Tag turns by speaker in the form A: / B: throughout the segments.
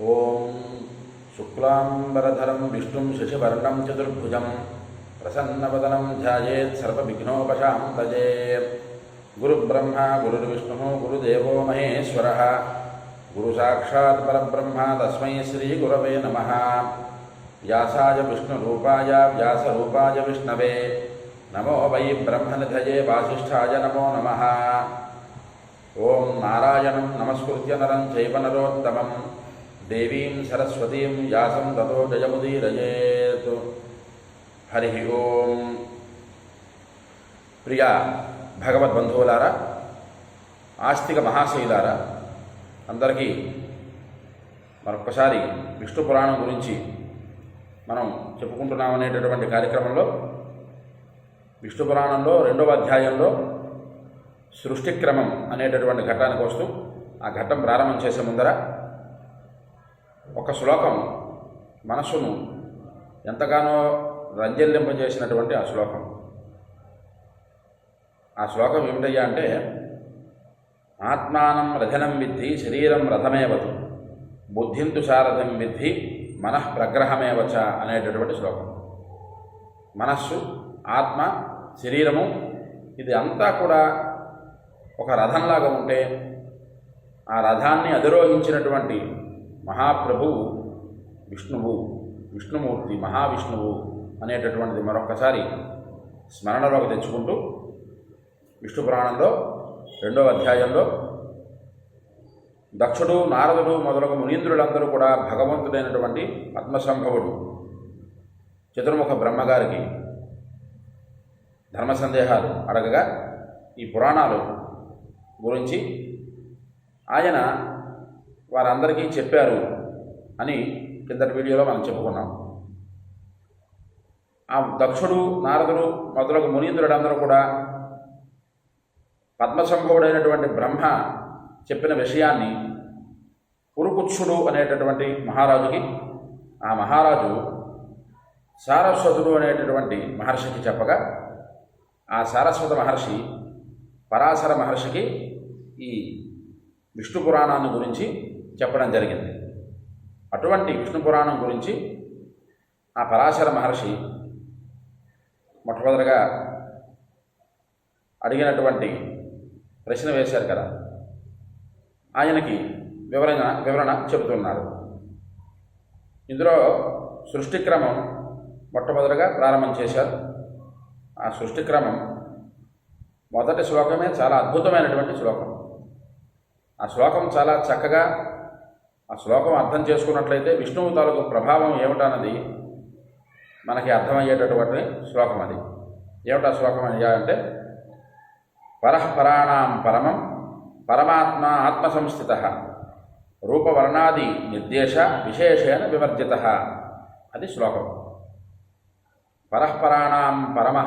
A: ॐ शुक्लाम्बरधरं विष्णुं शशिवर्णं चतुर्भुजं प्रसन्नवदनं ध्यायेत् सर्वविघ्नोपशान्तये गुरुब्रह्मा, गुरुर्विष्णुः, गुरुदेवो महेश्वरः। गुरुसाक्षात् परब्रह्म तस्मै श्रीगुरवे नमः। व्यासाय विष्णुरूपाय, व्यासरूपाय विष्णवे। नमो वै ब्रह्मनिधये वासिष्ठाय नमो नमः। ॐ नारायणं नमस्कृत्य नरं चैव नरोत्तमं దేవీం సరస్వతీం వ్యాసం తతో జయముదీరయేత్. హరి ఓం. ప్రియ భగవద్బంధువులారా ఆస్తిక మహాశయులారా అందరికీ మరొక్కసారి విష్ణు పురాణం గురించి మనం చెప్పుకుంటున్నామనేటటువంటి కార్యక్రమంలో విష్ణు పురాణంలో రెండవ అధ్యాయంలో సృష్టిక్రమం అనేటటువంటి ఘట్టానికి వస్తూ ఆ ఘట్టం ప్రారంభం చేసే ముందర ఒక శ్లోకం మనస్సును ఎంతగానో రంజల్లింపజేసినటువంటి ఆ శ్లోకం. ఆ శ్లోకం ఏమిటయ్యా అంటే ఆత్మానం రథనం విద్ధి శరీరం రథమేవతు బుద్ధింతు సారథం విద్ధి మనః ప్రగ్రహమేవచ అనేటటువంటి శ్లోకం. మనస్సు ఆత్మ శరీరము ఇది అంతా కూడా ఒక రథంలాగా ఉంటే ఆ రథాన్ని అధిరోహించినటువంటి మహాప్రభువు విష్ణువు విష్ణుమూర్తి మహావిష్ణువు అనేటటువంటిది మరొకసారి స్మరణలోకి తెచ్చుకుంటూ విష్ణు పురాణంలో రెండవ అధ్యాయంలో దక్షుడు నారదుడు మొదలగు మునీంద్రులందరూ కూడా భగవంతుడైనటువంటి పద్మసంభవుడు చతుర్ముఖ బ్రహ్మగారికి ధర్మ సందేహాలు అడగగా ఈ పురాణాలు గురించి ఆయన వారందరికీ చెప్పారు అని కిందటి వీడియోలో మనం చెప్పుకున్నాం. ఆ దక్షుడు నారదుడు మొదలగు మునీంద్రుడందరూ కూడా పద్మసంభవుడైనటువంటి బ్రహ్మ చెప్పిన విషయాన్ని పురుకుచ్చుడు అనేటటువంటి మహారాజుకి ఆ మహారాజు సారస్వతుడు అనేటటువంటి మహర్షికి చెప్పగా ఆ సారస్వత మహర్షి పరాశర మహర్షికి ఈ విష్ణు పురాణాన్ని గురించి చెప్పడం జరిగింది. అటువంటి విష్ణు పురాణం గురించి ఆ పరాశర మహర్షి మొట్టమొదటిగా అడిగినటువంటి ప్రశ్న వేశారు కదా. ఆయనకి వివరణ వివరణ చెబుతున్నారు. ఇందులో సృష్టి క్రమం మొట్టమొదటిగా ప్రారంభం చేశారు. ఆ సృష్టి క్రమం మొదటి శ్లోకమే చాలా అద్భుతమైనటువంటి శ్లోకం. ఆ శ్లోకం చాలా చక్కగా ఆ శ్లోకం అర్థం చేసుకున్నట్లయితే విష్ణువు తాలూకు ప్రభావం ఏమిటన్నది మనకి అర్థమయ్యేటటువంటి శ్లోకం అది. ఏమిటా శ్లోకం అంటే పరఃపరాణం పరమం పరమాత్మ ఆత్మ సంస్థిత రూపవర్ణాది నిర్దేశ విశేషేణ వివర్జిత అది శ్లోకం. పరఃపరాణం పరమ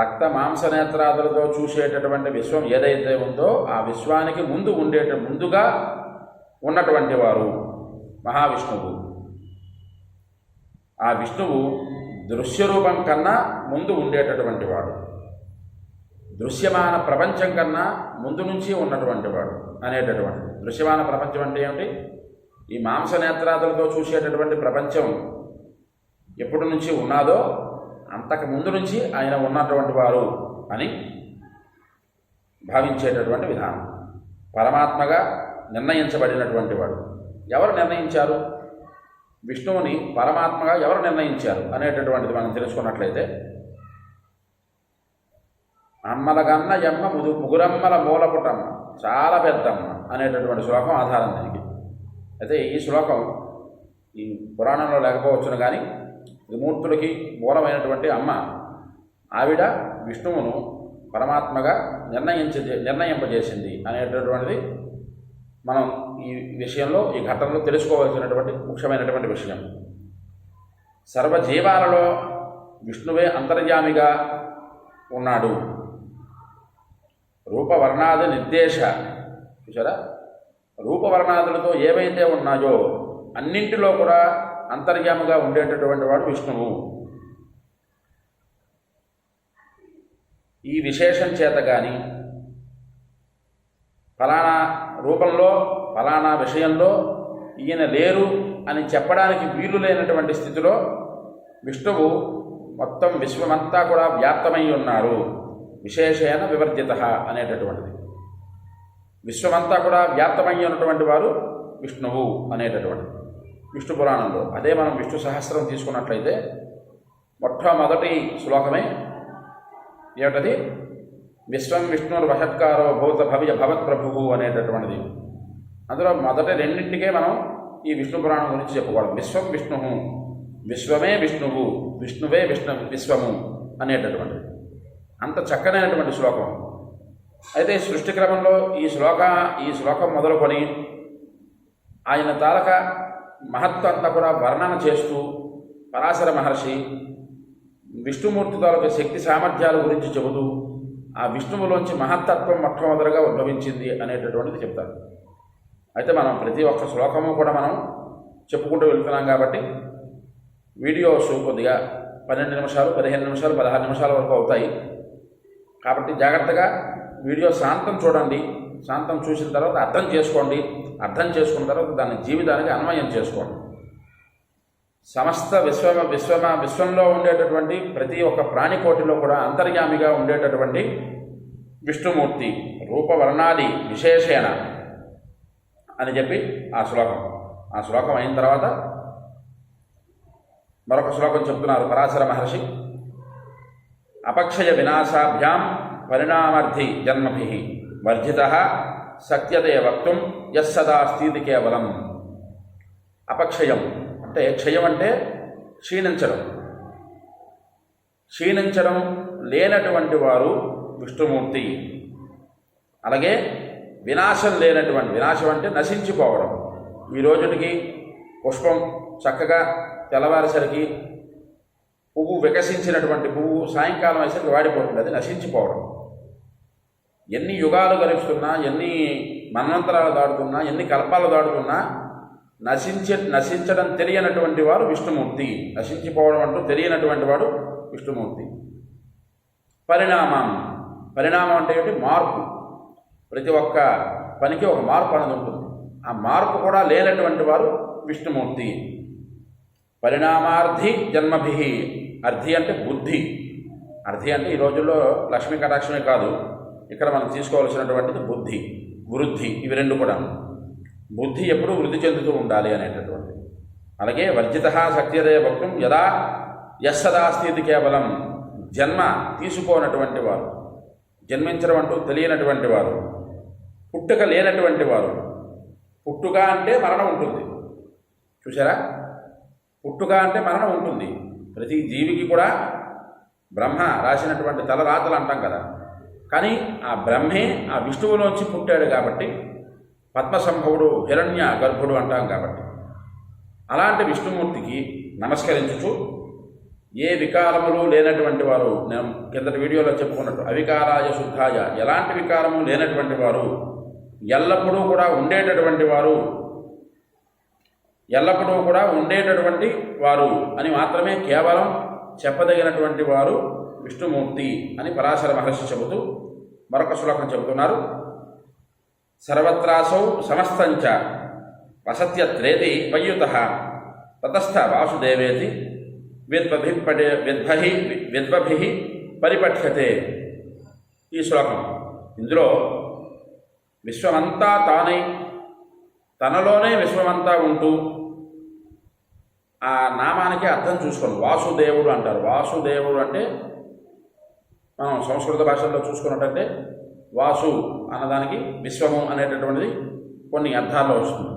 A: రక్త మాంసనేత్రాదులతో చూసేటటువంటి విశ్వం ఏదైతే ఉందో ఆ విశ్వానికి ముందు ఉండేట ముందుగా ఉన్నటువంటి వారు మహావిష్ణువు. ఆ విష్ణువు దృశ్యరూపం కన్నా ముందు ఉండేటటువంటి వాడు. దృశ్యమాన ప్రపంచం కన్నా ముందు నుంచి ఉన్నటువంటి వాడు అనేటటువంటి. దృశ్యమాన ప్రపంచం అంటే ఏమిటి? ఈ మాంసనేత్రాదులతో చూసేటటువంటి ప్రపంచం ఎప్పటి నుంచి ఉన్నాదో అంతకు ముందు నుంచి ఆయన ఉన్నటువంటి వారు అని భావించేటటువంటి విధానం. పరమాత్మగా నిర్ణయించబడినటువంటి వాడు. ఎవరు నిర్ణయించారు? విష్ణువుని పరమాత్మగా ఎవరు నిర్ణయించారు అనేటటువంటిది మనం తెలుసుకున్నట్లయితే అమ్మల గన్న ఎమ్మ ముదు ముగురమ్మల మూలపుటమ్మ చాలా పెద్దమ్మ అనేటటువంటి శ్లోకం ఆధారం దానికి. అయితే ఈ శ్లోకం ఈ పురాణంలో లేకపోవచ్చును కానీ త్రిమూర్తులకి మూలమైనటువంటి అమ్మ. ఆవిడ విష్ణువును పరమాత్మగా నిర్ణయించింది నిర్ణయింపజేసింది అనేటటువంటిది మనం ఈ విషయంలో ఈ ఘటనలో తెలుసుకోవాల్సినటువంటి ముఖ్యమైనటువంటి విషయం. సర్వజీవాలలో విష్ణువే అంతర్యామిగా ఉన్నాడు. రూపవర్ణాది నిర్దేశ చూసారా రూపవర్ణాదులతో ఏవైతే ఉన్నాయో అన్నింటిలో కూడా అంతర్యాముగా ఉండేటటువంటి వాడు విష్ణువు. ఈ విశేషం చేత కానీ ఫలానా రూపంలో ఫలానా విషయంలో ఈయన లేరు అని చెప్పడానికి వీలు లేనటువంటి స్థితిలో విష్ణువు మొత్తం విశ్వమంతా కూడా వ్యాప్తమై ఉన్నారు విశేషేణ వివర్జిత అనేటటువంటిది. విశ్వమంతా కూడా వ్యాప్తమై ఉన్నటువంటి వారు విష్ణువు అనేటటువంటిది. విష్ణు పురాణంలో అదే మనం విష్ణు సహస్రం తీసుకున్నట్లయితే మొట్టమొదటి శ్లోకమే ఏమిటది? విశ్వం విష్ణుర్ వషత్కారో భూత భవ్య భవత్ ప్రభువు అనేటటువంటిది. అందులో మొదటి రెండింటికే మనం ఈ విష్ణు పురాణం గురించి చెప్పుకోవడం విశ్వం విష్ణు విశ్వమే విష్ణువు విష్ణువే విష్ణు విశ్వము అనేటటువంటిది. అంత చక్కనైనటువంటి శ్లోకం. అయితే సృష్టి క్రమంలో ఈ శ్లోక ఈ శ్లోకం మొదలుకొని ఆయన తాలక మహత్వం అంతా కూడా వర్ణన చేస్తూ పరాశర మహర్షి విష్ణుమూర్తి తాలూకు శక్తి సామర్థ్యాల గురించి చెబుతూ ఆ విష్ణువులోంచి మహత్తత్వం మొట్టమొదటిగా ఉద్భవించింది అనేటటువంటిది చెప్తారు. అయితే మనం ప్రతి ఒక్క శ్లోకము కూడా మనం చెప్పుకుంటూ వెళ్తున్నాం కాబట్టి వీడియోస్ కొద్దిగా పన్నెండు నిమిషాలు పదిహేను నిమిషాలు పదహారు నిమిషాల వరకు అవుతాయి. కాబట్టి జాగ్రత్తగా వీడియో శాంతం చూడండి. శాంతం చూసిన తర్వాత అర్థం చేసుకోండి. అర్థం చేసుకున్న తర్వాత దాని జీవితానికి అన్వయం చేసుకోండి. సమస్త విశ్వ విశ్వమ విశ్వంలో ఉండేటటువంటి ప్రతి ఒక్క ప్రాణికోటిలో కూడా అంతర్యామిగా ఉండేటటువంటి విష్ణుమూర్తి రూపవర్ణాది విశేషేణ అని చెప్పి ఆ శ్లోకం. ఆ శ్లోకం అయిన తర్వాత మరొక శ్లోకం చెప్తున్నారు పరాశర మహర్షి. అపక్షయ వినాశాభ్యాం పరిణామార్థి జన్మభి వర్జిత సత్యతే వక్తుం యస్సదా స్థితి కేవలం. అపక్షయం. అంటే క్షయం అంటే క్షీణించడం. క్షీణించడం లేనటువంటి వారు విష్ణుమూర్తి. అలాగే వినాశం లేనటువంటి వినాశం అంటే నశించిపోవడం. ఈ రోజుకి పుష్పం చక్కగా తెల్లవారేసరికి పువ్వు వికసించినటువంటి పువ్వు సాయంకాలం అయ్యేసరికి వాడిపోతుంది. అది నశించిపోవడం. ఎన్ని యుగాలు గడుస్తున్నా ఎన్ని మన్వంతరాలు దాడుతున్నా ఎన్ని కల్పాలు దాడుతున్నా నశించే నశించడం తెలియనటువంటి వారు విష్ణుమూర్తి. నశించిపోవడం అంటూ తెలియనటువంటి వాడు విష్ణుమూర్తి. పరిణామం. పరిణామం అంటే ఏంటి మార్పు. ప్రతి ఒక్క పనికి ఒక మార్పు అనేది ఉంటుంది. ఆ మార్పు కూడా లేనటువంటి వారు విష్ణుమూర్తి. పరిణామార్థి జన్మభి. అర్థి అంటే బుద్ధి. అర్థి అంటే ఈ రోజుల్లో లక్ష్మీ కటాక్షమే కాదు. ఇక్కడ మనం తీసుకోవాల్సినటువంటిది బుద్ధి వృద్ధి ఇవి రెండు కూడా. బుద్ధి ఎప్పుడూ వృద్ధి చెందుతూ ఉండాలి అనేటటువంటి అలాగే వర్జిత సత్యదే భక్తం యదా యస్సదా కేవలం జన్మ తీసుకోనటువంటి వారు జన్మించడం అంటూ తెలియనటువంటి వారు పుట్టుక లేనటువంటి వారు. పుట్టుక అంటే మరణం ఉంటుంది. చూసారా పుట్టుక అంటే మరణం ఉంటుంది. ప్రతి జీవికి కూడా బ్రహ్మ రాసినటువంటి తలరాతలు అంటాం కదా. కానీ ఆ బ్రహ్మే ఆ విష్ణువులోంచి పుట్టాడు కాబట్టి పద్మసంభవుడు హిరణ్య గర్భుడు అంటాం కాబట్టి. అలాంటి విష్ణుమూర్తికి నమస్కరించుచు ఏ వికారములు లేనటువంటి వారు నేను కిందటి వీడియోలో చెప్పుకున్నట్టు అవికారాయ శుద్ధాయ ఎలాంటి వికారము లేనటువంటి వారు ఎల్లప్పుడూ కూడా ఉండేటటువంటి వారు ఎల్లప్పుడూ కూడా ఉండేటటువంటి వారు అని మాత్రమే కేవలం చెప్పదగినటువంటి వారు విష్ణుమూర్తి అని పరాశర మహర్షి చెబుతూ మరొక శ్లోకం చెబుతున్నారు. సర్వత్రాసౌ సమస్తంచ వసత్యత్రేతి పయ్యుత తతస్థ వాసుదేవేతి విద్వభి పడే విద్భి విద్వభి పరిపఠ్యతే. ఈ శ్లోకం ఇందులో విశ్వమంతా తానై తనలోనే విశ్వమంతా ఉంటూ ఆ నామానికి అర్థం చూసుకోండి. వాసుదేవుడు అంటారు. వాసుదేవుడు అంటే మనం సంస్కృత భాషల్లో చూసుకున్నట్టయితే వాసు అన్నదానికి విశ్వము అనేటటువంటిది కొన్ని అర్థాల్లో వస్తుంది.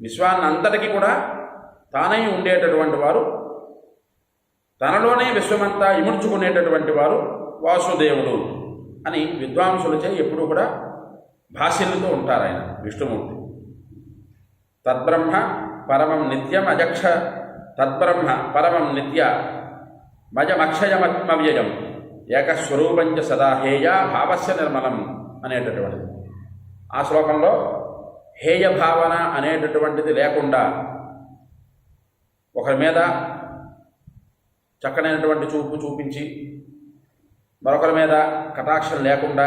A: విశ్వాన్ని అంతటికీ కూడా తానై ఉండేటటువంటి వారు తనలోనే విశ్వమంతా ఇముడ్చుకునేటటువంటి వారు వాసుదేవుడు అని విద్వాంసులచే ఎప్పుడూ కూడా భాష్యులతో ఉంటారు ఆయన విష్ణుమూర్తి. తద్బ్రహ్మ పరమం నిత్యం అజక్ష తద్బ్రహ్మ పరమం నిత్య మజమక్షయమవ్యయం ఏకస్వరూపంచ సదా హేయ భావస్య నిర్మలం అనేటటువంటిది. ఆ శ్లోకంలో హేయ భావన అనేటటువంటిది లేకుండా ఒకరి మీద చక్కనైనటువంటి చూపు చూపించి మరొకరి మీద కటాక్షం లేకుండా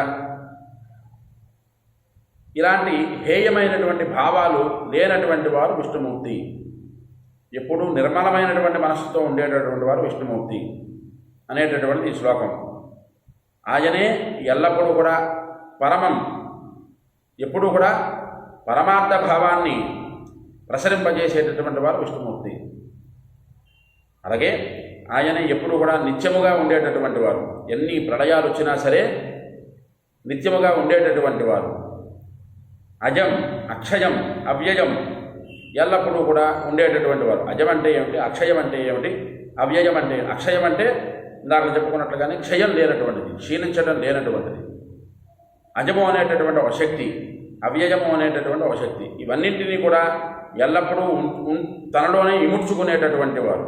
A: ఇలాంటి హేయమైనటువంటి భావాలు లేనటువంటి వారు విష్ణుమూర్తి. ఎప్పుడూ నిర్మలమైనటువంటి మనస్సుతో ఉండేటటువంటి వారు విష్ణుమూర్తి. అనేటటువంటిది ఈ శ్లోకం. ఆయనే ఎల్లప్పుడూ కూడా పరమం. ఎప్పుడూ కూడా పరమార్థ భావాన్ని ప్రసరింపజేసేటటువంటి వారు విష్ణుమూర్తి. అలాగే ఆయన ఎప్పుడు కూడా నిత్యముగా ఉండేటటువంటి వారు. ఎన్ని ప్రళయాలు వచ్చినా సరే నిత్యముగా ఉండేటటువంటి వారు. అజం అక్షయం అవ్యయం ఎల్లప్పుడూ కూడా ఉండేటటువంటి వారు. అజం అంటే ఏమిటి? అక్షయం అంటే ఏమిటి? అవ్యయం అంటే అక్షయం అంటే ఇందాక చెప్పుకున్నట్లుగానే క్షయం లేనటువంటిది క్షీణించడం లేనటువంటిది. అజము అనేటటువంటి ఒక శక్తి అవ్యయము అనేటటువంటి ఒక శక్తి. ఇవన్నింటినీ కూడా ఎల్లప్పుడూ తనలోనే ఇముడ్చుకునేటటువంటి వారు.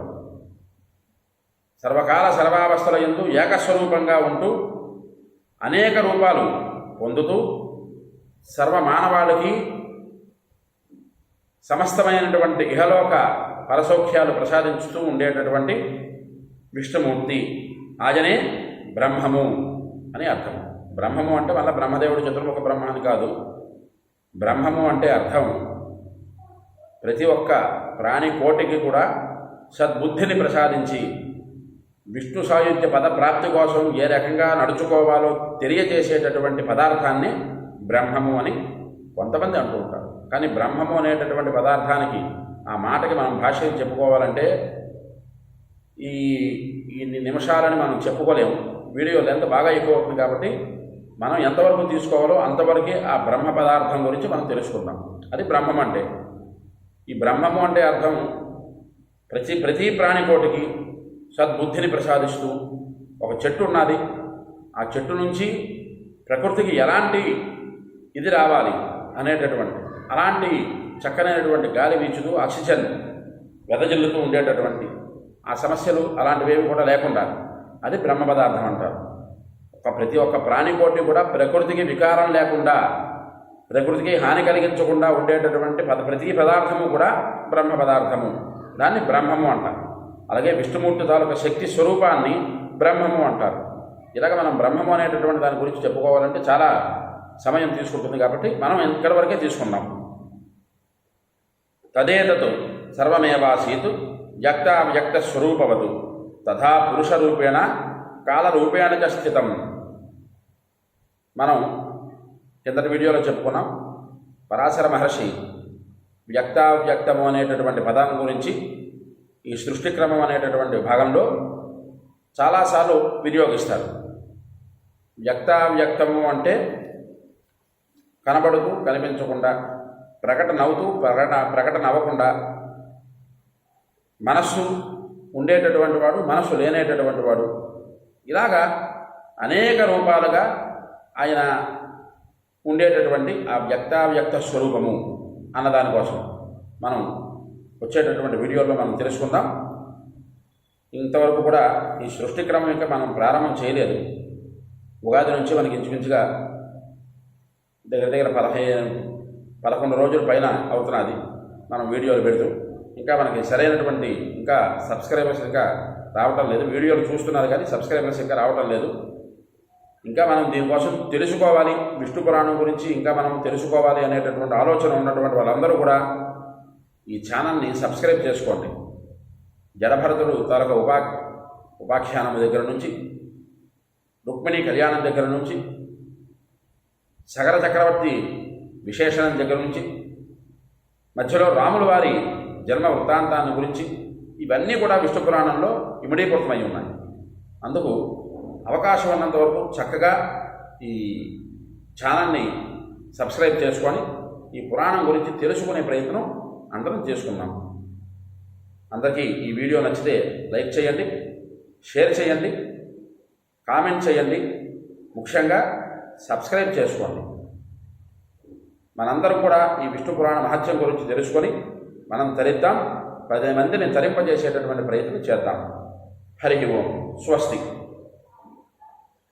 A: సర్వకాల సర్వావస్థల ఎందు ఏకస్వరూపంగా ఉంటూ అనేక రూపాలు పొందుతూ సర్వ మానవాళికి సమస్తమైనటువంటి ఇహలోక పరసౌఖ్యాలు ప్రసాదించుతూ ఉండేటటువంటి విష్ణుమూర్తి. ఆయనే బ్రహ్మము అని అర్థం. బ్రహ్మము అంటే మళ్ళీ బ్రహ్మదేవుడు చతుర్ముఖ బ్రహ్మ అని కాదు. బ్రహ్మము అంటే అర్థం. ప్రతి ఒక్క ప్రాణి కోటికి కూడా సద్బుద్ధిని ప్రసాదించి విష్ణు సాయుధ్య పద ప్రాప్తి కోసం ఏ రకంగా నడుచుకోవాలో తెలియజేసేటటువంటి పదార్థాన్ని బ్రహ్మము అని కొంతమంది అంటూ ఉంటారు. కానీ బ్రహ్మము అనేటటువంటి పదార్థానికి ఆ మాటకి మనం భాషలు చెప్పుకోవాలంటే ఈ ఇన్ని నిమిషాలని మనం చెప్పుకోలేము. వీడియో లెంత్ బాగా ఎక్కువ అవుతుంది కాబట్టి మనం ఎంతవరకు తీసుకోవాలో అంతవరకే ఆ బ్రహ్మ పదార్థం గురించి మనం తెలుసుకుందాం. అది బ్రహ్మం అంటే. ఈ బ్రహ్మము అంటే అర్థం ప్రతి ప్రతి ప్రాణికోటికి సద్బుద్ధిని ప్రసాదిస్తూ ఒక చెట్టు ఉన్నది. ఆ చెట్టు నుంచి ప్రకృతికి ఎలాంటి ఇది రావాలి అనేటటువంటి అలాంటి చక్కనైనటువంటి గాలి వీచుతూ ఆక్సిజన్ వెదజల్లుతూ ఉండేటటువంటి ఆ సమస్యలు అలాంటివేవి కూడా లేకుండా అది బ్రహ్మ పదార్థం అంటారు. ఒక ప్రతి ఒక్క ప్రాణికోటి కూడా ప్రకృతికి వికారం లేకుండా ప్రకృతికి హాని కలిగించకుండా ఉండేటటువంటి పద ప్రతి పదార్థము కూడా బ్రహ్మ పదార్థము. దాన్ని బ్రహ్మము అంటారు. అలాగే విష్ణుమూర్తి తాలూకా శక్తి స్వరూపాన్ని బ్రహ్మము అంటారు. ఇలాగ మనం బ్రహ్మము అనేటటువంటి దాని గురించి చెప్పుకోవాలంటే చాలా సమయం తీసుకుంటుంది కాబట్టి మనం ఇక్కడ వరకే తీసుకున్నాం తదేతత్ సర్వమేవాసీతు వ్యక్తావ్యక్తస్వరూపవతు తథా పురుషరూపేణ కాలరూపేణ చ స్థితం. మనం కిందటి వీడియోలో చెప్పుకున్నాం పరాశర మహర్షి వ్యక్తావ్యక్తము అనేటటువంటి పదం గురించి ఈ సృష్టిక్రమం అనేటటువంటి భాగంలో చాలాసార్లు వినియోగిస్తారు. వ్యక్తావ్యక్తము అంటే కనబడుతూ కనిపించకుండా ప్రకటన అవుతూ ప్రకటన ప్రకటన అవ్వకుండా మనస్సు ఉండేటటువంటి వాడు మనస్సు లేనేటటువంటి వాడు. ఇలాగా అనేక రూపాలుగా ఆయన ఉండేటటువంటి ఆ వ్యక్తావ్యక్త స్వరూపము అన్నదానికోసం మనం వచ్చేటటువంటి వీడియోలో మనం తెలుసుకుందాం. ఇంతవరకు కూడా ఈ సృష్టి క్రమం ఇంకా మనం ప్రారంభం చేయలేదు. ఉగాది నుంచి మనకి ఇంచుమించుగా దగ్గర దగ్గర పదహైదు పదకొండు రోజుల పైన అవుతున్నది. మనం వీడియోలు పెడుతూ ఇంకా మనకి సరైనటువంటి ఇంకా సబ్స్క్రైబర్స్ ఇంకా రావటం లేదు. వీడియోలు చూస్తున్నారు కానీ సబ్స్క్రైబర్స్ ఇంకా రావటం లేదు. ఇంకా మనం దీనికోసం తెలుసుకోవాలి. విష్ణు పురాణం గురించి ఇంకా మనం తెలుసుకోవాలి అనేటటువంటి ఆలోచన ఉన్నటువంటి వాళ్ళందరూ కూడా ఈ ఛానల్ని సబ్స్క్రైబ్ చేసుకోండి. జడభరతుడు తాలూకా ఉపా ఉపాఖ్యానం దగ్గర నుంచి రుక్మిణి కళ్యాణం దగ్గర నుంచి సగర చక్రవర్తి విశేషణం దగ్గర నుంచి మధ్యలో రాముల వారి జన్మ వృత్తాంతాన్ని గురించి ఇవన్నీ కూడా విష్ణు పురాణంలో ఇమిడీకృతమై ఉన్నాయి. అందుకు అవకాశం ఉన్నంత వరకు చక్కగా ఈ ఛానల్ని సబ్స్క్రైబ్ చేసుకొని ఈ పురాణం గురించి తెలుసుకునే ప్రయత్నం అందరం చేసుకున్నాం అందరికీ ఈ వీడియో నచ్చితే లైక్ చేయండి షేర్ చేయండి కామెంట్ చేయండి ముఖ్యంగా సబ్స్క్రైబ్ చేసుకోండి. మనందరం కూడా ఈ విష్ణు పురాణ మహత్యం గురించి తెలుసుకొని మనం తరిద్దాం. పది మందిని తరింపజేసేటటువంటి ప్రయత్నం చేద్దాం. హరి ఓం. స్వస్తి.